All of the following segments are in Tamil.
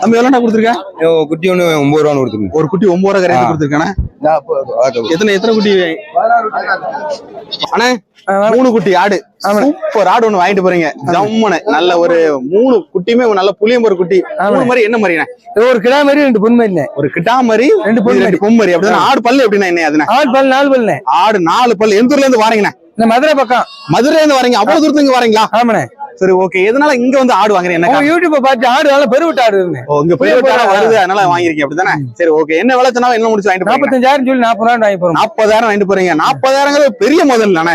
நம்ம எவ்வளோண்ணா கொடுத்துருக்க? குட்டி ஒண்ணு ஒன்பது ரூபான்னு கொடுத்துருக்கு ஒரு குட்டி ஒன்பது ரூபா கரையாந்து கொடுத்துருக்கானே எத்தனை எத்தனை குட்டி? அண்ணே மூணு குட்டி ஆடு. சூப்பர் ஆடு ஒண்ணு வாங்கிட்டு போறீங்க. ஜம்முன்னு. நல்ல ஒரு மூணு குட்டியுமே நல்ல புளியம்பொரு குட்டி. மூணு மாதிரி என்ன மாதிரிண்ணே? ஒரு கிடா மாதிரி ரெண்டு பொண்ணு மாதிரி. ஒரு கிட்டா மாதிரி ரெண்டு பொன் ரெண்டு பொம்மரி அப்படிதான்? ஆடு பல்லு எப்படின்னா என்ன ஆறு பல் நாலு பல்லுண்ணே. ஆடு நாலு பல்லு. எந்த ஊர்ல இருந்து வாரீங்கண்ணே? இந்த மதுரை பக்கம். மதுரையில இருந்து வரீங்க. அவ்வளவு இருந்து வரீங்களா? ஆமாண்ணே. சரி ஓகே எதனால இங்க வந்து ஆடு வாங்குறீங்க என்ன? யூடியூப்ப பார்த்து ஆடு நல்லா பெருவிட்டு ஆடு இருந்தேன் ஓ இங்க போய் வருது அதனால வாங்கிருக்கீங்க அப்படிதானே சரி ஓகே என்ன விலை சொன்னா என்ன முடிச்சு வாங்கிட்டு போறீங்க. நாற்பத்தஞ்சாயிரம் சொல்லி நாற்பது ரூபாய் வாங்கி போறோம். நாற்பதாயிரம் வாங்கிட்டு போறீங்க. நாற்பதாயிரங்கிறது பெரிய முதல் தானே?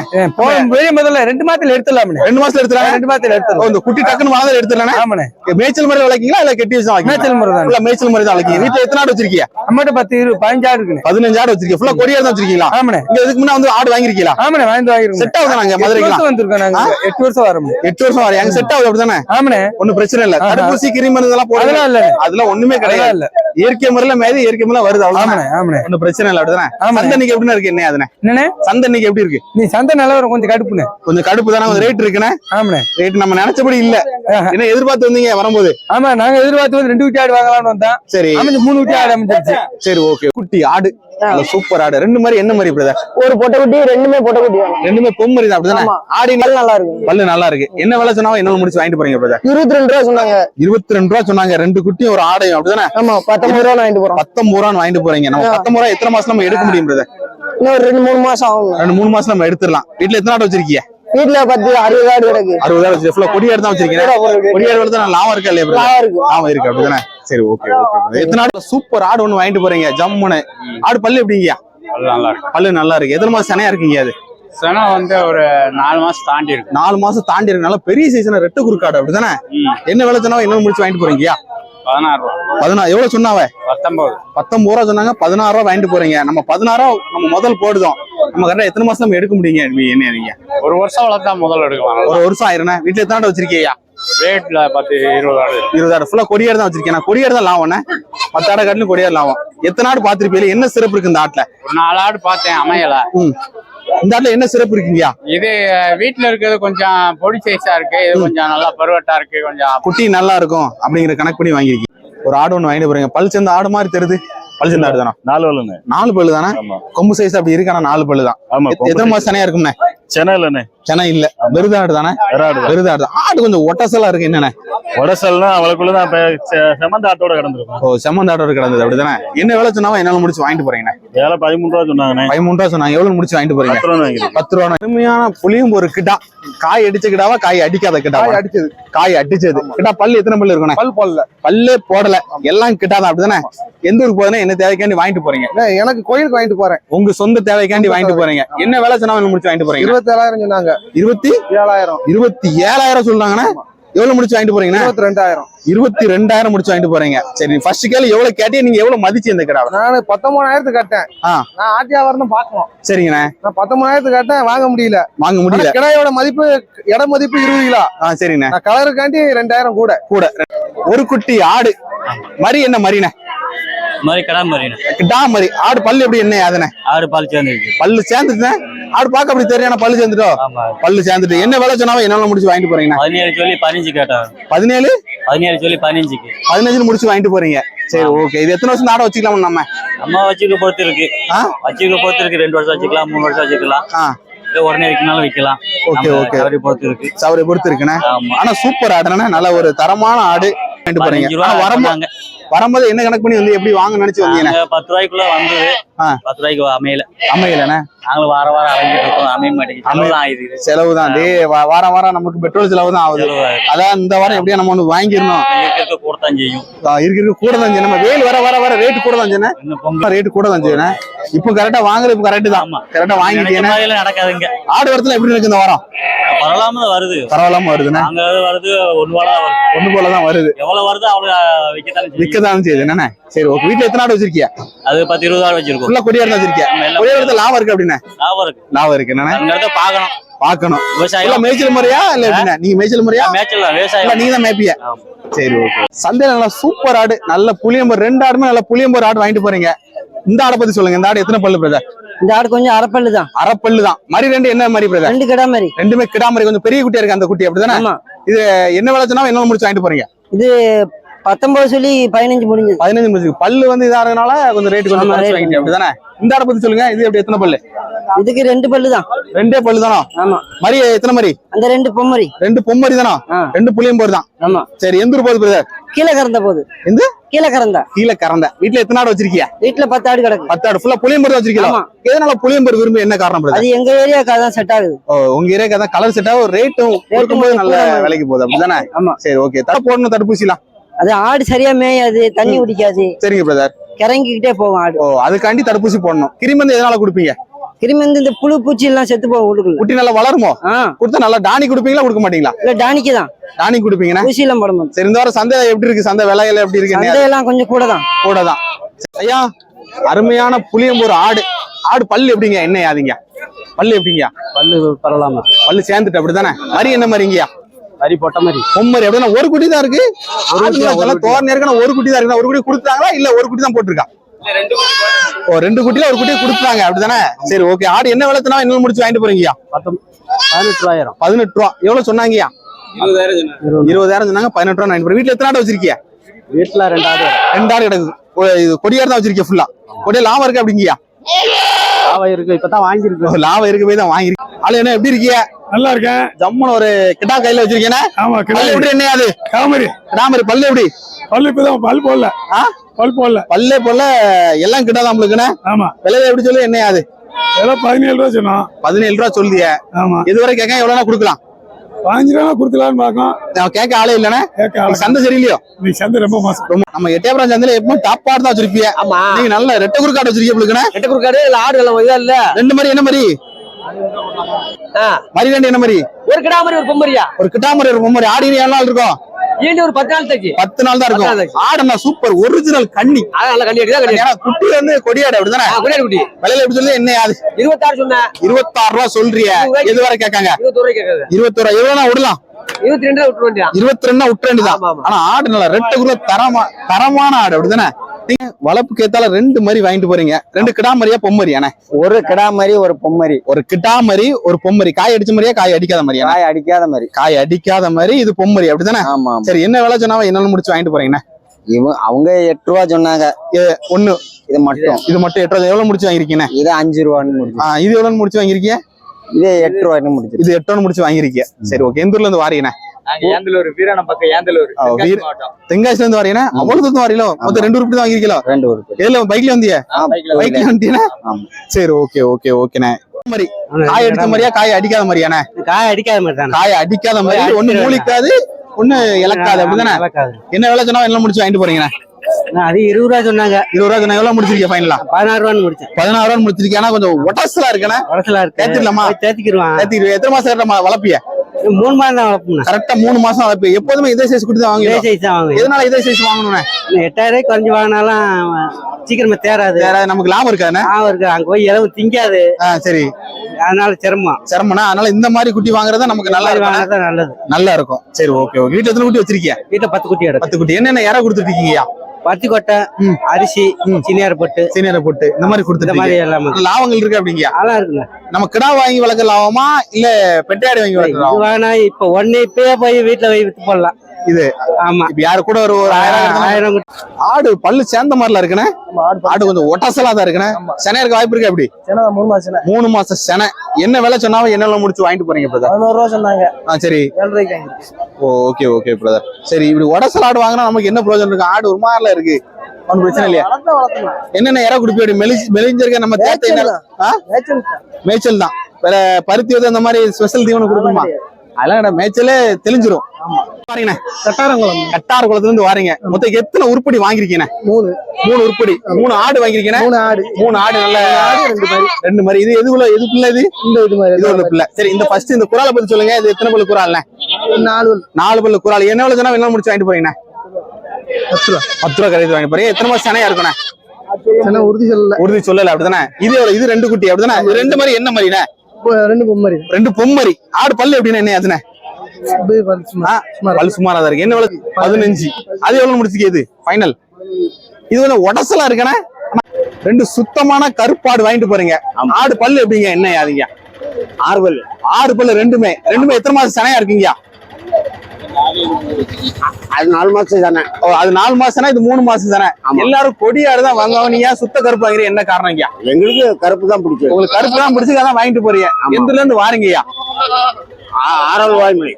பெரிய முதல்ல ரெண்டு மாதத்துல எடுத்துடலாம்ண்ணே ரெண்டு மாசத்துல எடுத்துறாங்க ரெண்டு மாதத்துல ஓ எடுத்துடலாம் இந்த குட்டி டக்குன்னு வளர்ந்து எடுத்துறானே ஆமாண்ணே. மேய்ச்சல் முறை வளர்க்கீங்களா இல்ல கெட்டி வச்சு மேய்ச்சல் முறை தான். இல்ல மேய்ச்சல் முறை தான் வளர்க்கீங்க. வீட்டுல எத்தனை ஆடு வச்சிருக்கீங்க? நம்மகிட்ட பத்து இரு பதினஞ்சாயிரம் இருக்குண்ணே. பதினஞ்சு ஆடு வச்சிருக்கீங்க ஃபுல்லா கொடியா தான் வச்சிருக்கீங்களா? ஆமாண்ணே. இங்க இதுக்கு முன்ன வந்து ஆடு வாங்கிருக்கீங்களா ஆமாண்ணே வாங்கி வாங்கிருக்கோம். செட் ஆகுது நாங்க? மதுரைக்கு வந்திருக்கோம் நாங்க. எட்டு வருஷம் வரோம் எட்டு வருஷம் வரையும் அங்க செட் ஆகுது அப்படிதானே? ஆமாண்ணே. ஒண்ணும் பிரச்சனை இல்ல. தடுப்பூசி கிருமி இதெல்லாம் போடுறது அதெல்லாம் இல்ல அதெல்லாம் ஒண்ணுமே கிடையாது. இல்ல. இயற்கை முறையில மேது இயற்கை முறையில வருது. அவ்வளவுதான். ஆமாண்ணே ஒண்ணும் பிரச்சனை இல்ல அப்படிதானே? சந்தை இன்னைக்கு எப்படி இருக்கு? என்ன அதுனே என்னண்ணே? சந்தை இன்னைக்கு எப்படி இருக்கு? நீ சந்தை நிலவரம் கொஞ்சம் கடுப்புண்ணே. கொஞ்சம் கடுப்பு தானே கொஞ்சம் ரேட் இருக்குண்ணே. ஆமாண்ணே. ரேட் நம்ம நினைச்சபடி இல்ல. என்ன எதிர்பார்த்து வந்தீங்க வரும்போது? ஆமா நாங்க எதிர்பார்த்து வந்து ரெண்டு குட்டி ஆடு வாங்கலாம்னு வந்தோம். சரி. அமைஞ்சு மூணு குட்டி ஆடு அமைஞ்சிருச்சு. சரி ஓகே குட்டி ஆடு. சூப்பர் ஆடு. ரெண்டு மாதிரி என்ன மாதிரி பிரதர் ஒரு பொட்டைக்குட்டி ரெண்டுமே பொட்டைக்குட்டி ரெண்டுமே பொம்மரி தான் அப்படிதானே. ஆடி நல்லா இருக்கும் பல்லு நல்லா இருக்கு. என்ன விலை சொன்னா என்ன முடிச்சு வாங்கிட்டு போறீங்க பிரதர் இருபத்தி ரெண்டு ரூபா சொன்னாங்க. இருபத்தி ரெண்டு ரூபா சொன்னாங்க. ரெண்டு குட்டியும் ஒரு ஆடையும் அப்படிதானே? ஆமா பத்தொன்பது ரூபா வாங்கிட்டு போறோம். பத்தொன்பது ரூபான்னு வாங்கிட்டு போறீங்க. நம்ம. பத்தொன்பது ரூபா எத்தனை மாசம் நம்ம எடுக்க முடியும் பிரதர் இன்னும் ரெண்டு மூணு மாசம் ஆகும் ரெண்டு மூணு மாசம் நம்ம எடுத்துடலாம். வீட்டுல எத்தனை ஆடு வச்சிருக்கீங்க? வீட்டுல பத்து அறுபது ஆடு கிடக்கு. அறுபதாயிரம் வச்சிருக்கீங்க. ஃபுல்லா கொடியாடு தான் வச்சிருக்கீங்க கொடியாடு வளர்த்தா நான் லாபம் இருக்கா இல்லையா நல்லா இருக்கு. லாபம் இருக்கு அப்படிதானே? சரி ஓகே ஓகே எத்தனை ஆடு? சூப்பர் ஆடு ஒண்ணு வாங்கிட்டு போறீங்க. ஜம்முன்னு ஆடு பல்லு எப்படிங்கயா நல்லா இருக்கு. பல்லு நல்லா இருக்கு. எத்தனை மாசம் சனையா இருக்கீங்க அது? சனா வந்து ஒரு நாலு மாசம் தாண்டி இருக்கு. நாலு மாசம் தாண்டி இருக்கு நல்லா பெரிய சைஸ்னா ரெட்டு குறுக்காடு அப்படிதானே. என்ன விலை சொன்னா என்ன முடிச்சு வாங்கிட்டு போறீங்கயா பதினாறு எவ்வளவு சொன்னாவ? பத்தொன்பது. பத்தொன்பது ரூபா சொன்னாங்க. பதினாறு ரூபா வாங்கிட்டு போறீங்க. நம்ம பதினாறு நம்ம முதல் போடுதோம். நம்ம கரெக்டா எத்தனை மாசம் நம்ம எடுக்க முடியுங்க? நீ என்ன நீங்க? ஒரு வருஷம் வளர்த்தா முதல்ல எடுக்கலாம். ஒரு வருஷம் ஆயிருண்ணே வீட்டுல எத்தனை ஆடு வச்சிருக்கீங்க ரேட்ல பத்து இருபதாயிரம் ஃபுல்லா கொடியாடு தான் வச்சிருக்கேன். கொடியாடு தான் லாபம்ண்ணே மத்த ஆடை காட்டிலும் கொடியாடு லாபம் எத்தனை ஆடு பாத்திருப்பீங்க? என்ன சிறப்பு இருக்கு இந்த ஆட்டுல? நாலு ஆடு பார்த்தேன் அமையல. இந்த ஆட்டுல என்ன சிறப்பு இருக்குங்கயா இது வீட்டுல இருக்கிறது கொஞ்சம் பொடி சைஸா இருக்கு. இது கொஞ்சம் நல்லா பருவட்டா இருக்கு கொஞ்சம். குட்டி நல்லா இருக்கும் அப்படிங்கிற கணக்கு பண்ணி வாங்கிருக்கீங்க ஒரு ஆடு ஒண்ணு வாங்கிட்டு போறீங்க. பல் சேர்ந்த ஆடு மாதிரி தெரியுது. பல் சேர்ந்த ஆடு தானே நாலு வல்லுண்ணே நாலு பல்லு தானே கொம்பு சைஸ் அப்படி இருக்கு ஆனா நாலு பல்லு தான் ஆமா எத்த- எத்தனை மாசம் சனையா இருக்கும்ண்ணே? சென்னையிலண்ணே. சென்னை இல்ல. விருதாடு தானே விருதாடு தான் ஆடு கொஞ்சம் ஒட்டசலா இருக்கு என்னண்ணே? வடசல்னா அவளுக்குள்ளதான் செமந்த ஆட்டோட கிடந்திருக்கும். ஓ செம்மந்தாடோட கிடந்தது அப்படிதானே? என்ன வேலை சொன்னாலும் என்னால முடிச்சு வாங்கிட்டு போறீங்கண்ணே. வேலை பதிமூணு ரூபா சொன்னாங்கண்ணே. பதிமூணு ரூபா சொன்னாங்க. எவ்வளவு முடிச்சு வாங்கிட்டு போறீங்க? பத்து ரூபா அருமையான புளியும் ஒரு கிட்டா. காய் அடிச்ச கிடாவா காய் அடிக்காத கிடாவா அடிச்சது. காய் அடிச்சது. கிட்டா பல்லு எத்தனை பல்லு இருக்கணும் பல் போடல. பல்லே போடல. எல்லாம் கிட்டாதான் அப்படிதானே? எந்த ஊருக்கு என்ன தேவைக்காண்டி வாங்கிட்டு போறீங்க? எனக்கு கோயிலுக்கு வாங்கிட்டு போறேன். உங்க சொந்த தேவைக்காண்டி வாங்கிட்டு போறீங்க. என்ன வேலை சொன்னாலும் முடிச்சு வாங்கிட்டு போறீங்க? இருபத்தி ஏழாயிரம் சொன்னாங்க. இருபத்தி? ஏழாயிரம். இருபத்தி ஏழாயிரம் சொல்றாங்கண்ணே. எவ்வளவு முடிச்சு வாங்கிட்டு போறீங்கண்ணே இருபத்தி ரெண்டாயிரம் இருபத்தி ரெண்டாயிரம் முடிச்சு வாங்கிட்டு போறீங்க. சரி ஃபர்ஸ்ட் கேள்வி எவ்வளவு கேட்டே நீங்க எவ்வளவு மதிச்சு இந்த கிடாவை நான் பத்தொன்பதாயிரத்துக்கு கட்டேன். நான் ஆட்டியாவரம் தான் பார்க்கணும். சரிங்கண்ணே. நான் பத்தொன்பதாயிரத்துக்கு கட்டேன் வாங்க முடியல. வாங்க முடியல. கிடாயோட மதிப்பு இட மதிப்பு இருபது கிலோ. ஆ நான் கலருக்காண்டி ரெண்டாயிரம் கூட. ஒரு குட்டி ஆடு. மரி என்ன மரிண்ணே? மாதிரி கடா மாதிரிண்ணே கிட்டா மரி ஆடு பல்லு எப்படி என்ன அதுனே ஆறு பால் சேர்ந்துருக்கு. பல்லு சேர்ந்துட்டுனே ஆடு பார்க்க அப்படி தெரியும் பல்லு சேர்ந்துட்டோ? ஆமா. பல்லு சேர்ந்துட்டு. என்ன வேலை சொன்னாலும் என்னால முடிச்சு வாங்கிட்டு போறீங்கண்ணே? பதினேழு சொல்லி பதினஞ்சு கேட்டாங்க பதினேழு? பதினேழு சொல்லி பதினஞ்சுக்கு. பதினஞ்சு முடிச்சு வாங்கிட்டு போறீங்க. சரி ஓகே. இது எத்தனை வருஷம் ஆட வச்சுக்கலாம் நம்ம? அம்மா வச்சுக்க பொறுத்து இருக்கு ஆ? வச்சுக்க பொறுத்து இருக்கு ரெண்டு வருஷம் வச்சுக்கலாம் மூணு வருஷம் வச்சுக்கலாம். ஆ. இல்ல உடனே விற்கனாலும் விற்கலாம். ஓகே, நம்ம ஓகே. சவரி பொறுத்து இருக்கு சவரை பொறுத்து இருக்குண்ணே ஆனா சூப்பர் ஆடுனே நல்ல ஒரு தரமான ஆடு வாங்கிட்டு போறீங்க. ஆனா வரும்போது என்ன கணக்கு பண்ணி வந்து எப்படி வாங்க நினைச்சு வந்தீங்க? பத்து ரூபாய்க்குள்ள வந்தது. பத்து ரூபாய்க்கு அமையல. அமையலண்ணே? நாங்களும் வார வாரம் அலைஞ்சிட்டு இருக்கோம். அமைய மாட்டேங்குது. செலவு தான் டே வாரம் வாரம் நமக்கு பெட்ரோல் செலவு தான் ஆகுது. அதான் இந்த வாரம் எப்படியா நம்ம ஒண்ணு வாங்கிடணும்? இருக்க கூட தான் செய்யும். இருக்கு இருக்கு கூட தான் செய்யணும் நம்ம வெயில் வர வர வர ரேட் கூட தான் செய்யணும். இன்னும் பொங்கல். ரேட் கூட தான் செய்யணும். இப்போ கரெக்டா வாங்குறது இப்போ கரெக்ட் தான். கரெக்டா வாங்கிட்டீங்கன்னா நடக்காதுங்க. ஆடு வரத்துல எப்படி இருக்கு இந்த வாரம்? பரவாயில்லாம தான் வருது. பரவாயில்லாம வருதுண்ணே. நாங்க வருது வாழ வருது. ஒண்ணு போல தான் வருது. எவ்வளவு வருதோ அவ்வளவு விற்கத்தானே செய்யும் விற்கதான் செய்யுது. என்னண்ணே? சரி ஓகே வீட்டுல எத்தனை ஆடு வச்சிருக்கியா? அது பத்து இருபது ஆள் வச்சிருக்கோம். ஃபுல்லா கொடியா இருந்தா வச்சிருக்கியா? நம்ம எல்லாம் கொடியா இடத்துல லாபம் இருக்கு அப்படின்னா லாபம் இருக்கு. லாபம் இருக்கு. பார்க்கணும். பார்க்கணும். ஃபுல்லா விவசாயம் மேய்ச்சல் முறையா? இல்ல எப்படின்னா நீங்க மேய்ச்சல் முறையா? மேய்ச்சல் விவசாயம். நீங்க தான் மேய்ப்பிய. சரி ஓகே சந்தையில நல்லா சூப்பர் ஆடு நல்ல புளியம்பர் ரெண்டு ஆடுமே நல்ல புளியம்பர் ஆடு வாங்கிட்டு போறீங்க. இந்த ஆடை பத்தி சொல்லுங்க. இந்த ஆடு எத்தனை பல்லு பிரதர் இந்த ஆடு கொஞ்சம் அரைப்பல்லு தான் அரைப்பல்லு தான் மரி ரெண்டு என்ன மாதிரி பிரதர் ரெண்டு கிடா மாதிரி ரெண்டுமே கிடாமரி கொஞ்சம் பெரிய குட்டியா இருக்கு அந்த குட்டி அப்படிதானே? ஆமா. என்ன விலை சொன்னா என்ன முடிச்சு வாங்கிட்டு போறீங்க? இது பத்தொன்பது சொல்லி பதினஞ்சு முடிஞ்சது. பதினஞ்சு முடிச்சு பல்லு வந்து இதாகிறதுனால கொஞ்சம் ரேட் கொஞ்சம் அப்படிதானே? இந்த ஆடை பத்தி சொல்லுங்க. இது எப்படி எத்தனை பல்லு? இதுக்கு ரெண்டு பல்லு தான் ரெண்டே பல்லு தானோ ஆமா. மரி எத்தனை மரி அந்த ரெண்டு பொம்மரி ரெண்டு பொம்மரி தானோ. ரெண்டு புளியும் போர் தான் ஆமா. சரி எந்த ஊர் போகுது பிரதர் கீழே கறந்த போது எந்த? கீழே கறந்தா. கீழே கறந்த. வீட்டுல எத்தனை ஆடு வச்சிருக்கியா? வீட்டுல பத்து ஆடு கிடக்கு. பத்து ஆடு. ஃபுல்லா புளியம்பர் வச்சிருக்கீங்களா? ஆமா. எதனால புளியம்பர் விரும்பி என்ன காரணம் அது எங்க ஏரியாவுக்கு அதான் செட் ஆகுது. உங்க ஏரியாக்கு அதான் கலர் செட்டா ஒரு ரேட்டும் கொடுக்கும்போது நல்ல விலைக்கு போகுது. அப்படிதானே? ஆமா. சரி ஓகே தடை போடணும் தடுப்பூசிலாம். அது ஆடு சரியா மேயாது தண்ணி குடிக்காது. சரிங்க பிரதர் கிறங்கிக்கிட்டே போகும் ஆடு. ஓ அதுக்காண்டி தடுப்பூசி போடணும். கிருமி வந்து எதனால கொடுப்பீங்க? கிருமி வந்து இந்த புழு பூச்சி எல்லாம் செத்து போகும் உள்ளுக்குள்ள. குட்டி நல்லா வளருமோ? கொடுத்தா நல்லா டானி கொடுப்பீங்களா கொடுக்க மாட்டீங்களா? இல்ல டானிக்கு தான். டானி கொடுப்பீங்கன்னா ஊசி எல்லாம் போட மாட்டோம். சரி இந்த வாரம் சந்தை எப்படி இருக்கு? சந்தை விலையில எப்படி இருக்கு? சந்தையெல்லாம் கொஞ்சம் கூட தான். கூட தான் ஐயா அருமையான புளியம்பூர் ஆடு. ஆடு பல்லு எப்படிங்க? என்ன ஆதிங்க பல்லு எப்படிங்க? பல்லு பரவலாமா பல்லு சேர்ந்துட்டு அப்படிதானே மரி என்ன மாதிரிங்கயா வரி போட்ட மாதிரி பொம்மரி அப்படின்னா ஒரு குட்டி தான் இருக்கு தோரணை இருக்குன்னா ஒரு குட்டி தான் இருக்கு ஒரு குட்டி கொடுத்தாங்களா? இல்ல ஒரு குட்டி தான் போட்டிருக்கா? ஓ ரெண்டு குட்டில ஒரு குட்டியை கொடுத்தாங்க அப்படிதானே சரி ஓகே ஆடு என்ன விளத்துனா என்ன முடிச்சு வாங்கிட்டு போறீங்கயா பதினெட்டு ரூபாயிரம் பதினெட்டு ரூபா. எவ்வளவு சொன்னாங்கயா இருபதாயிரம் சொன்னாங்க. பதினெட்டு ரூபா வாங்கிட்டு போறேன் வீட்டுல எத்தனை ஆடு வச்சிருக்கியா? வீட்டுல ரெண்டாவது ரெண்டு ஆடு கிடக்கு. இது கொடியார் தான் வச்சிருக்கேன் ஃபுல்லா கொடியா லாபம் இருக்கு அப்படிங்கயா லாபம் இருக்கு இப்பதான் வாங்கியிருக்கு. ஓ, லாபம் இருக்கு போய் தான் வாங்கிருக்கேன் ஆளு என்ன எப்படி இருக்கிய? நல்லா இருக்கேன். ஜம்முன்னு ஒரு கிட்டா கையில வச்சிருக்கேனே ஆமா பல்லு எப்படி என்ன அது? காமரி கிடாமரி பல்லு எப்படி? பல்லு இப்பதான் பல் போடல. ஆ? பல் போடல. பல்லே போல எல்லாம் கிட்டா தான் நம்மளுக்குன்னு ஆமா. விலை எப்படி சொல்லு என்ன அது? எல்லாம் பதினேழு ரூபா சொன்னோம் பதினேழு ரூபா சொல்லிய. ஆமா. இதுவரை கேட்க எவ்வளவு கொடுக்கலாம். பாஞ்சு ரூபா கொடுக்கலான்னு பார்க்கோம் நான் கேட்க ஆளே ஆளு. சந்தை சரியில்லையோ? இன்னைக்கு சந்தை ரொம்ப மோசம். ரொம்ப நம்ம எட்டயபுரம் சந்தையில எப்பவும் டாப் ஆடு தான் வச்சிருப்பீங்க ஆமா. நீங்க நல்ல ரெட்டை குறுக்காடு வச்சிருக்கீங்க உங்களுக்கு எட்ட குறுக்காடு இல்ல ஆடு எல்லாம் இதா இல்ல? ரெண்டு மாதிரி என்ன மாதிரி மாதிரி ரெண்டு என்ன மாதிரி ஒரு கிடா மாதிரி ஒரு பொம்மரியா? ஒரு கிட்டாமரி ஒரு பொம்மரி. ஆடி ஏழு நாள் இருக்கும்? ஈண்டு ஒரு பத்து நாள் தச்சு? பத்து நாள் தான் இருக்கும். ஆடுனா சூப்பர் ஒரிஜினல் கண்ணி. நல்லா கண்ணி அடிதான் குட்டி வந்து கொடியாடு அப்படிதானே? குடியாடு குட்டி. விலையில எப்படி சொல்லி என்ன அது? இருபத்தாறு ரூபா சொல்றிய. எது வரை கேட்காங்க? இருபத்தொரு எவ்வளவு விடலாம். இருபத்தி ரெண்டு விட்டு இருபத்தி ரெண்டா வேண்டியதான். ஆனா ஆடு நல்லா ரெட்டை தரமா தரமான ஆடு அப்படிதானே? நீங்க வளர்ப்புக்கு ஏத்தால ரெண்டு மாதிரி வாங்கிட்டு போறீங்க. ரெண்டு கிடாமரியா பொம்மரியானே ஒரு கிடா மாதிரி ஒரு பொம்மரி ஒரு கிடாமரி ஒரு பொம்மரி காய் அடிச்ச மாதிரியா காய் அடிக்காத மாதிரியா? காய் அடிக்காத மாதிரி. காய் அடிக்காத மாதிரி இது பொம்மரி அப்படிதானே? ஆமா. சரி என்ன விலை சொன்னாவ? என்னன்னு முடிச்சு வாங்கிட்டு போறீங்கண்ணே இவன் அவங்க எட்டு ரூபா சொன்னாங்க. ஒண்ணு. இது மட்டும். இது மட்டும் எட்டு ரூபா. எவ்வளவு முடிச்சு வாங்கிருக்கீங்க இது அஞ்சு ரூபான்னு முடிச்சு. இது எவ்வளவு முடிச்சு வாங்கிருக்கீங்க? இது எட்டு ரூபான்னு முடிச்சு இது எட்டோன்னு முடிச்சு வாங்கிருக்கீங்க. சரி ஓகே. எந்த ஊர்ல இருந்து வாரீங்கண்ணே ஏந்தலூர் வீராணம் பக்கம் ஏந்தலூர் தென்காசில இருந்து வாரீங்கன்னா அவ்வளவு தூரம் வாரீங்களோ? மொத்தம் ரெண்டு உருப்படி தான் வாங்கிருக்கீங்களோ ரெண்டு பைக்ல வந்தியா? பைக்ல பைக்ல வந்தீங்கன்னா. சரி ஓகே ஓகே ஓகேண்ணே மாதிரி காய் அடிச்ச மாதிரியா காய் அடிக்காத மாதிரியாண்ணே காய் அடிக்காத மாதிரி தானே? காய் அடிக்காத மாதிரி ஒண்ணு மூலிக்காது ஒண்ணு அப்படிதானே? என்ன விலை சொன்னா என்ன முடிச்சு வாங்கிட்டு போறீங்கண்ணே அது இருபது ரூபா சொன்னாங்க. இருபது ரூபா எவ்வளவு முடிச்சிருக்கீங்க ஃபைனலா பதினாறு ரூபான்னு முடிச்சேன். பதினாறு ரூபா முடிச்சிருக்கீங்க ஆனா கொஞ்சம் ஒட்டசலா இருக்கேண்ணே உடச்சலா இருக்கு தேத்திக்கிட்டு எத்தனை மாசம் வளர்ப்பிய? மூணு மாதம் தான் வளர்ப்போம் கரெக்டா மூணு மாசம் வளர்ப்பிய எப்போதுமே இதே சைஸ் கொடுத்து தான் இதே சைஸ் தான் வாங்குவேன் எதனால இதே சைஸ் வாங்கணும்னே எட்டாயிரம் குறைஞ்சு வாங்கினாலும் சீக்கிரமா தேராது வேற நமக்கு லாபம் இருக்காதுண்ணே? ஆ இருக்கு. அங்க போய் இளவு திங்காது. சரி. அதனால சிரமம். சிரமம்னா அதனால இந்த மாதிரி குட்டி வாங்குறது நமக்கு நல்லா வாங்கினா நல்லது. நல்லா இருக்கும். சரி ஓகே ஓகே. வீட்டுல எத்தனை குட்டி வச்சிருக்கீங்க? வீட்டுல பத்து குட்டி பத்து குட்டி. என்னென்ன இற கொடுத்துட்டு பருத்தி கொட்டை ம். அரிசி சினியார் பொட்டு சீனியரை போட்டு இந்த மாதிரி இந்த கொடுத்துட்டு மாதிரி எல்லாமே. லாபங்கள் இருக்கு அப்படிங்கயா? அதெல்லாம் இருக்குங்க. நம்ம கிடா வாங்கி வளர்க்க லாபமா இல்ல பெட்டையாடி வாங்கி வளர்க்க இது லாபமா? வாங்கினா இப்ப ஒன்னே இப்பயே போய் வீட்டுல போய் வித்து போடலாம். இது. ஆமா. இப்ப யாரு கூட ஒரு ஆயிரம். ஆடு பல்லு சேர்ந்த மாதிரில இருக்குண்ணே. ஆடு கொஞ்சம் ஒட்டசலா தான் இருக்குண்ணே. சென்னை இருக்க வாய்ப்பு இருக்கு அப்படி மூணு மாசம் மூணு மாசம் செனை. என்ன விலை சொன்னாலும் என்ன முடிச்சு வாங்கிட்டு போறீங்க பிரதர் பதினோரு ரூபா சொன்னாங்க. ஆ சரி. ஓகே ஓகே பிரதர் சரி இப்படி உடசல் ஆடு வாங்கினா நமக்கு என்ன பிரயோஜனம் இருக்கு? ஆடு ஒரு மாதிரில இருக்கு. ஒன்றும் பிரச்சனை இல்லையா? என்னென்ன இற குடிப்பி மெலிஞ்சிருக்க நம்ம தேத்தை மேய்ச்சல் தான். வேற பருத்தி வந்து அந்த மாதிரி ஸ்பெஷல் தீவனம் கொடுக்கணுமா அதெல்லாம். மேய்ச்சலே தெளிஞ்சிரும். பாருங்கண்ணே கட்டாரங்குளம். கட்டார் குளத்துல இருந்து வாரீங்க. மொத்தம் எத்தனை உருப்படி வாங்கிருக்கீங்க மூணு. மூணு உருப்படி. மூணு ஆடு வாங்கிருக்கீங்க மூணு ஆடு. மூணு ஆடு நல்ல ஆடு ரெண்டு மாதிரி ரெண்டு மாதிரி. இது எதுக்குள்ள எது பிள்ளை இது? இந்த இது மாதிரி இது ஒரு பிள்ளை. சரி இந்த ஃபர்ஸ்ட் இந்த குராலை பத்தி சொல்லுங்க. இது எத்தனை பல்லு குரால்ண்ணே நாலு நாலு பல்லு குரால் என்ன விலை சொன்னா என்ன முடிச்சு வாங்கிட்டு போறீங்கண்ணே. பத்து ரூபா. பத்து ரூபா வாங்கிட்டு போறீங்க. எத்தனை மாசம் சனையா இருக்குண்ணே? ஏன்னா உறுதி சொல்லல. உறுதி சொல்லல அப்படிதானே? இது எவ்வளவு இது ரெண்டு குட்டி அப்படிதானே? ரெண்டு மாதிரி என்ன மாதிரிண்ணே? ரெண்டு பொம்மரி. ரெண்டு பொம்மரி. ஆடு பல்லு எப்படின்னா என்ன இது பல் சுமாரா. தான் இருக்கு. என்ன விலை? பதினஞ்சு. அது எவ்வளவு முடிச்சுக்கு இது? ஃபைனல் இது வந்து உடசலா இருக்கண்ணே. ரெண்டு சுத்தமான கருப்பாடு வாங்கிட்டு போறீங்க. ஆடு பல்லு எப்படிங்க? என்ன அதுங்க ஆறு பல்லு. ஆறு பல்லு ரெண்டுமே. ரெண்டுமே எத்தனை மாசம் சனையா இருக்குங்க அது நாலு மாசம் தானே. ஓ அது நாலு மாசம்னா இது மூணு மாசம் தானே. எல்லாரும் கொடியாடு தான் வாங்குவாங்க நீங்க சுத்த கருப்பு வாங்குறீங்க? என்ன காரணம்யா எங்களுக்கு கருப்பு தான் பிடிக்கும். உங்களுக்கு கருப்பு தான் பிடிச்சி தான் வாங்கிட்டு போறீங்க. எந்தல இருந்து வாரீங்கய்யா ஆறாவது வாய்மொழி.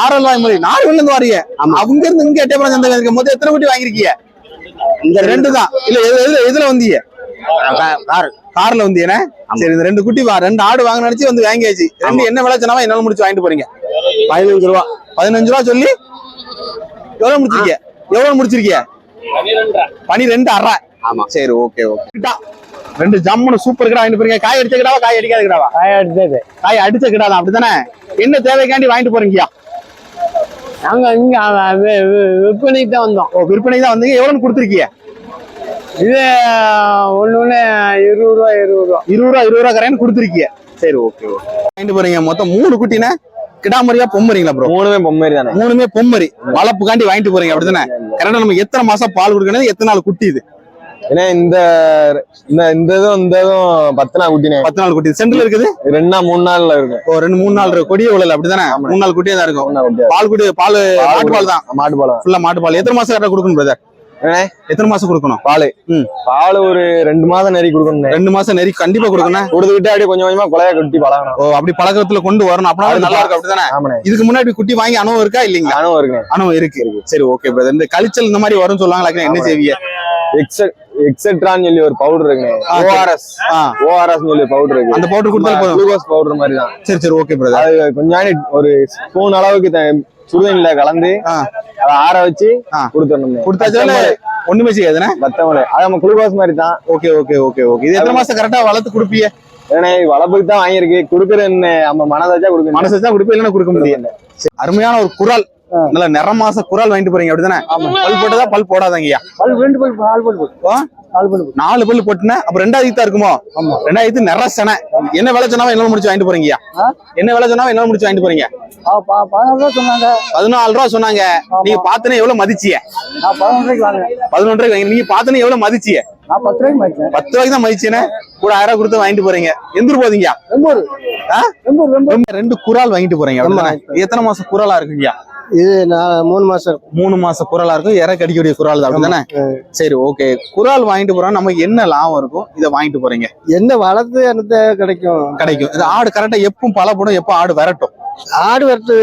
ஆரல் வாய்மொழி. நார்வேல இருந்து வாரீங்க. அவங்க இருந்து இங்க எட்டே சந்தை இருக்க மொத்தம் எத்தனை குட்டி வாங்கிருக்கீங்க இந்த ரெண்டு. தான். இல்ல எது- எதுல எதுல வந்தீங்க? கார். கார்ல வந்தீங்கண்ணே? சரி இந்த ரெண்டு குட்டி வா ரெண்டு ஆடு வாங்க நினைச்சு வந்து வாங்கியாச்சு. ரெண்டு என்ன சொன்னாலும் என்னால முடிச்சு வாங்கிட்டு போறீங்க. பதினஞ்சு ரூபா. பதினஞ்சு ரூபா சொல்லி எவ்வளவு முடிச்சிருக்கீங்க எவ்வளவு முடிச்சிருக்கீங்க பனிரெண்டு அரை ஆமா. சரி ஓகே ஓகே கிட்டா. ரெண்டு ஜம்முன்னு சூப்பர் கிடா வாங்கிட்டு போறீங்க. காய் அடிச்ச கிடாவா காய் அடிக்காத கிடாவா காய அடிச்சது. காய் அடிச்ச கிடா தான் அப்படித்தானே? என்ன தேவைக்காண்டி வாங்கிட்டு போறீங்கயா நாங்க இங்க விற்பனைக்கு தான் வந்தோம். ஓ விற்பனை தான் வந்தீங்க. எவ்வளவு கொடுத்துருக்கீங்க இது ஒண்ணு ஒண்ணு இருபது ரூபா இருபது ரூபா. இருபது ரூபா இருபது ரூபா கரையான்னு கொடுத்துருக்கீங்க சரி ஓகே ஓகே வாங்கிட்டு போறீங்க. மொத்தம் மூணு குட்டினா? கிடாமரியா பொம்மரிங்களா ப்ரோ மூணுமே பொம்மை தானே. மூணுமே பொம்மரி. வளப்புக்காண்டி வாங்கிட்டு போறீங்க அப்படித்தானே கரெக்டா நம்ம எத்தனை மாசம் பால் கொடுக்கணும் எத்தனை நாள் குட்டி இது? ஏன்னா இந்த இந்த இந்த இதுவும் இந்த இதுவும் பத்து நாள் குட்டினே. பத்து நாள் குட்டி. சென்டர்ல இருக்குது? ரெண்டு நாள் மூணு நாள்ல இருக்கும். ஓ ரெண்டு மூணு நாள் இருக்கு கொடியே விழல அப்படிதானே? மூணு நாள் குட்டியே தான் இருக்கும். பால் குடி பால் மாட்டு பால் தான். மாட்டு பாலம் ஃபுல்லா மாட்டு பால் எத்தனை மாசம் கரெக்டா கொடுக்கணும் பிரதர்? எத்தனை மாசம் கொடுக்கணும்? பால். ம். பால் ஒரு ரெண்டு மாதம் நெறி கொடுக்கணும் ரெண்டு மாசம் நெறி கண்டிப்பா கொடுக்கணும் கொடுத்துக்கிட்டு அப்படியே கொஞ்சம் கொஞ்சமா கொலையா கட்டி பழகணும். ஓ அப்படி பழக்கத்துல கொண்டு வரணும். அப்படின்னா நல்லா இருக்கும். அப்படிதானே? இதுக்கு முன்னாடி குட்டி வாங்கி அனுபவம் இருக்கா இல்லீங்களா? நானும் இருக்கேன் அனுபவம் இருக்கு. சரி ஓகே பிரதர் இந்த கழிச்சல் இந்த மாதிரி வரும்னு சொல்லுவாங்களா என்ன செய்வீங்க? எக்ஸெட் எக்ஸெட்ரான்னு சொல்லி ஒரு பவுடர் சரி. ஓஆர்எஸ் ஓஆர்எஸ் சொல்லி பவுடர் இருக்கு. அந்த பவுடர் கொடுத்தாலும் போதும். குளுக்கோஸ் பவுடர் மாதிரி தான் சரி சரி ஓகே பிரதர் அது கொஞ்சம் ஒரு ஸ்பூன் அளவுக்கு சுடுதண்ணில கலந்து. அதை ஆற வச்சு. கொடுத்துடணும். கொடுத்தாச்சால ஒண்ணுமே செய்யாதுண்ணே? பத்தவங்களே அது நம்ம குளுக்கோஸ் மாதிரி தான். Okay okay okay okay. இது எத்தனை மாசம் கரெக்டா வளர்த்து கொடுப்பீங்க? ஏன்னா வளர்ப்புக்கு தான் வாங்கியிருக்கு. கொடுக்குற என்ன நம்ம மனதாச்சா கொடுக்கணும். மனசு வச்சா கொடுப்பீங்க இல்லைன்னா கொடுக்க முடியும் சரி, அருமையான ஒரு குரல். நல்ல நிற மாச குரல் வாங்கிட்டு போறீங்க அப்படிதானே? பல் போட்டதா? பல் போடாதீங்கய்யா. பல் ரெண்டு பல் நாலு பல் போட்டு? நாலு பல் போட்டு நாலு பல் போட்டுனா அப்ப ரெண்டாவது ஈத்தா இருக்குமோ? ரெண்டாயிரத்து நிற செனை. என்ன விலை சொன்னாலும் என்ன முடிச்சு வாங்கிட்டு போறீங்கய்யா? ஆ? என்ன விலை சொன்னாலும் என்ன முடிச்சு வாங்கிட்டு போறீங்க? சொன்னாங்க. பதினாலு ரூபா சொன்னாங்க. நீங்க பாத்தனே எவ்வளவு மதிச்சிய? பதினொன்று ரூபாய்க்கு நீங்க பாத்தனே எவ்வளவு மதிச்சிய? பத்து ரூபாய்க்கு தான் மதிச்சேனே? கூட ஆயிரம் ரூபாய் கொடுத்து வாங்கிட்டு போறீங்க. எந்திரு போதீங்க ரெண்டு- குரால் வாங்கிட்டு போறீங்க? எத்தனை மாசம் குரலா இருக்குங்கய்யா? இது மூணு மாசம். மூணு மாசம் குரலா இருக்கும். இற கடிக்கக்கூடிய குரால் தான் அப்படிதானே? சரி ஓகே குரால் வாங்கிட்டு போறோம். நமக்கு என்ன லாபம் இருக்கும் இதை வாங்கிட்டு போறீங்க. என்ன வளர்த்து என்னத்த கிடைக்கும்? கிடைக்கும். இது ஆடு கரெக்டா எப்பவும் பல போடும் எப்போ ஆடு விரட்டும். ஆடு வரத்து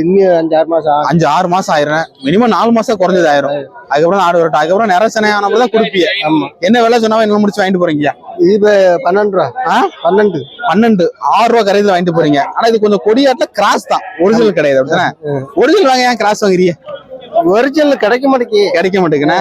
இன்னும் அஞ்சாறு மாசம் ஆகும். அஞ்சு ஆறு மாசம் ஆயிரும். மினிமம் நாலு மாசம் குறைஞ்சது ஆயிரும் அதுக்கப்புறம் ஆடு வரட்டும். அதுக்கப்புறம் நிறசனை ஆனப்போ தான் என்ன விலை சொன்னாலும் என்ன முடிச்சு வாங்கிட்டு போறீங்க. இது பன்னெண்டு ரூபா. ஆ? பன்னெண்டு. பன்னெண்டு. ஆறு ரூபா கரையில வாங்கிட்டு போறீங்க. ஆனா இது கொஞ்சம் கொடியாட்டுல கிராஸ் தான். ஒரிஜினல் கிடையாது அப்படிதானே? ஒரிஜினல் வாங்க ஏன் கிராஸ் வாங்குறீங்க? ஒரிஜினல் கிடைக்க மாட்டேங்குது. கிடைக்க மாட்டேங்குண்ணே